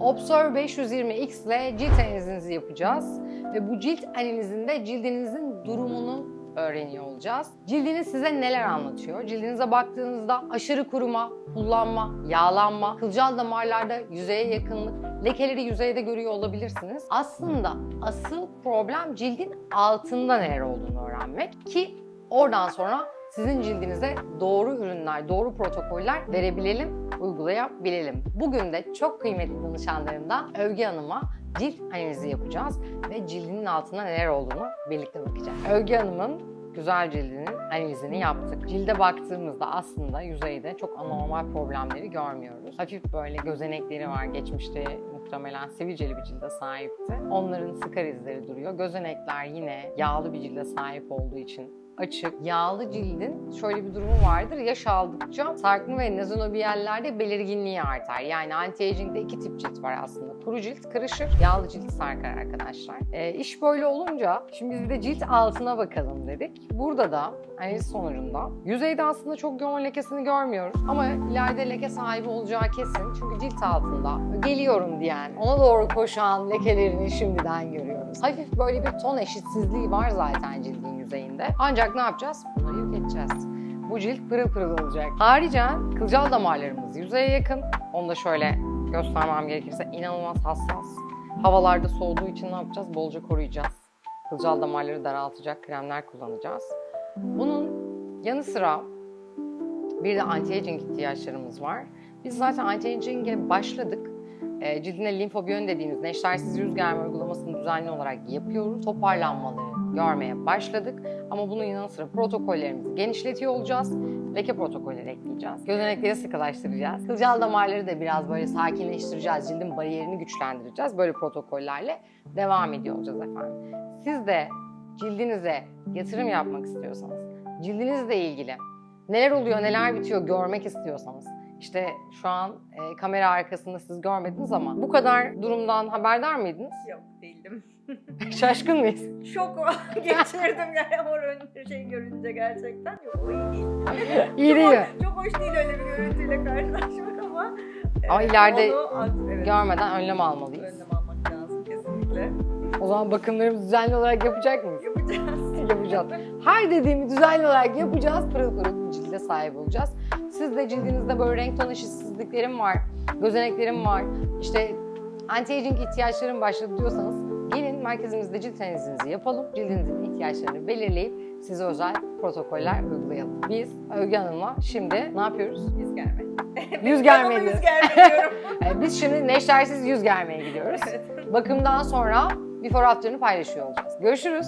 Observe 520X ile cilt analizinizi yapacağız. Ve bu cilt analizinde cildinizin durumunu öğreniyor olacağız. Cildiniz size neler anlatıyor? Cildinize baktığınızda aşırı kuruma, kullanma, yağlanma, kılcal damarlarda yüzeye yakınlık, lekeleri yüzeyde görüyor olabilirsiniz. Aslında asıl problem cildin altında neler olduğunu öğrenmek ki oradan sonra sizin cildinize doğru ürünler, doğru protokoller verebilelim, uygulayabilelim. Bugün de çok kıymetli danışanlarımdan Övgü Hanım'a cilt analizi yapacağız ve cildinin altında neler olduğunu birlikte bakacağız. Övgü Hanım'ın güzel cildinin analizini yaptık. Cilde baktığımızda aslında yüzeyde çok anormal problemleri görmüyoruz. Hafif böyle gözenekleri var. Geçmişte muhtemelen sivilceli bir cilde sahipti. Onların sıkar izleri duruyor. Gözenekler yine yağlı bir cilde sahip olduğu için açık. Yağlı cildin şöyle bir durumu vardır. Yaş aldıkça sarkma ve nazonobiyellerde belirginliği artar. Yani anti-aging'de iki tip cilt var aslında. Kuru cilt kırışır, yağlı cilt sarkar arkadaşlar. E, iş böyle olunca şimdi biz de cilt altına bakalım dedik. Burada da analiz sonucunda yüzeyde aslında çok yoğun lekesini görmüyoruz. Ama ileride leke sahibi olacağı kesin. Çünkü cilt altında geliyorum diyen, ona doğru koşan lekelerini şimdiden görüyoruz. Hafif böyle bir ton eşitsizliği var zaten cildin yüzeyinde. Ancak ne yapacağız? Bunları yok edeceğiz. Bu cilt pırıl pırıl olacak. Haricen kılcal damarlarımız yüzeye yakın. Onu da şöyle göstermem gerekirse inanılmaz hassas. Havalarda soğuduğu için ne yapacağız? Bolca koruyacağız. Kılcal damarları daraltacak kremler kullanacağız. Bunun yanı sıra bir de anti-aging ihtiyaçlarımız var. Biz zaten anti-aging'e başladık. E, cildine linfobiyon dediğimiz neştersiz yüz germe uygulamasını düzenli olarak yapıyoruz. Toparlanmaları görmeye başladık. Ama bunun yanı sıra protokollerimizi genişletiyor olacağız. Leke protokolleri ekleyeceğiz. Gözenekleri sıkılaştıracağız. Kılcal damarları da biraz böyle sakinleştireceğiz. Cildin bariyerini güçlendireceğiz. Böyle protokollerle devam ediyor olacağız efendim. Siz de cildinize yatırım yapmak istiyorsanız, cildinizle ilgili neler oluyor, neler bitiyor görmek istiyorsanız, işte şu an e, kamera arkasında siz görmediniz ama bu kadar durumdan haberdar mıydınız? Yok değildim. Şaşkın mıyız? Şok geçirdim yani o ön- şey görünce gerçekten. Yok o iyi değil. İyi çok, değil hoş- çok hoş değil öyle bir görüntüyle karşılaşmak ama. Ama e, ileride onu, evet, Görmeden önlem almalıyız. önlem almak lazım kesinlikle. O zaman bakımlarımızı düzenli olarak yapacak mıyız? Yapacağız. Yapacağız. Her dediğimi düzenli olarak yapacağız. Pırıl pırıl cilde sahip olacağız. Siz de cildinizde böyle renk ton eşitsizliklerim var, gözeneklerim var, işte anti-aging ihtiyaçlarım başladı diyorsanız gelin merkezimizde cilt analizinizi yapalım. Cildinizin ihtiyaçlarını belirleyip size özel protokoller uygulayalım. Biz Övgü Hanım'la şimdi ne yapıyoruz? Yüz germe. Yüz germe diyorum. Ee, Biz şimdi neştersiz yüz germeye gidiyoruz. Evet. Bakımdan sonra before after'ını paylaşıyor olacağız. Görüşürüz.